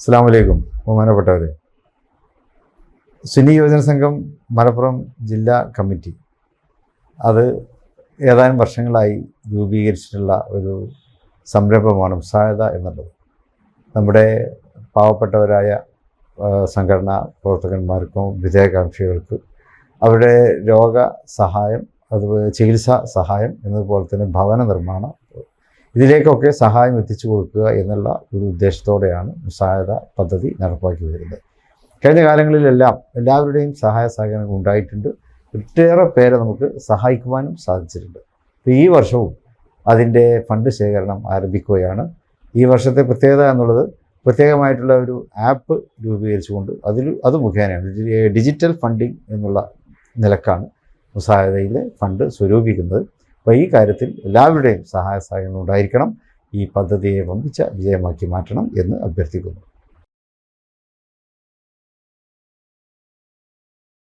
അസ്സാം വലൈക്കും ബഹുമാനപ്പെട്ടവർ സുന്നി യുവജന സംഘം മലപ്പുറം ജില്ലാ കമ്മിറ്റി അത് ഏതാനും വർഷങ്ങളായി രൂപീകരിച്ചിട്ടുള്ള ഒരു സംരംഭമാണ് മുസായത എന്നുള്ളത്. നമ്മുടെ പാവപ്പെട്ടവരായ സംഘടനാ പ്രവർത്തകന്മാർക്കും വിജയകാംക്ഷികൾക്ക് അവരുടെ രോഗ സഹായം അതുപോലെ ചികിത്സാ സഹായം എന്നതുപോലെ തന്നെ ഭവന നിർമ്മാണം ഇതിലേക്കൊക്കെ സഹായം എത്തിച്ചു കൊടുക്കുക എന്നുള്ള ഒരു ഉദ്ദേശത്തോടെയാണ് സഹായത പദ്ധതി നടപ്പാക്കി വരുന്നത്. കഴിഞ്ഞ കാലങ്ങളിലെല്ലാം എല്ലാവരുടെയും സഹായ സഹകരണങ്ങൾ ഉണ്ടായിട്ടുണ്ട്. ഒട്ടേറെ പേരെ നമുക്ക് സഹായിക്കുവാനും സാധിച്ചിട്ടുണ്ട്. ഈ വർഷവും അതിന്റെ ഫണ്ട് ശേഖരണം ആരംഭിക്കുകയാണ്. ഈ വർഷത്തെ പ്രത്യേകത എന്നുള്ളത് പ്രത്യേകമായിട്ടുള്ള ഒരു ആപ്പ് രൂപീകരിച്ചുകൊണ്ട് അതിൽ അത് മുഖേനയാണ്. ഡിജിറ്റൽ ഫണ്ടിങ് എന്നുള്ള നിലക്കാണ് മുസായതയിലെ ഫണ്ട് സ്വരൂപിക്കുന്നത്. അപ്പോൾ ഈ കാര്യത്തിൽ എല്ലാവരുടെയും സഹായ സഹകരണം ഉണ്ടായിരിക്കണം. ഈ പദ്ധതിയെ വമ്പിച്ച വിജയമാക്കി മാറ്റണം എന്ന് അഭ്യർത്ഥിക്കുന്നു.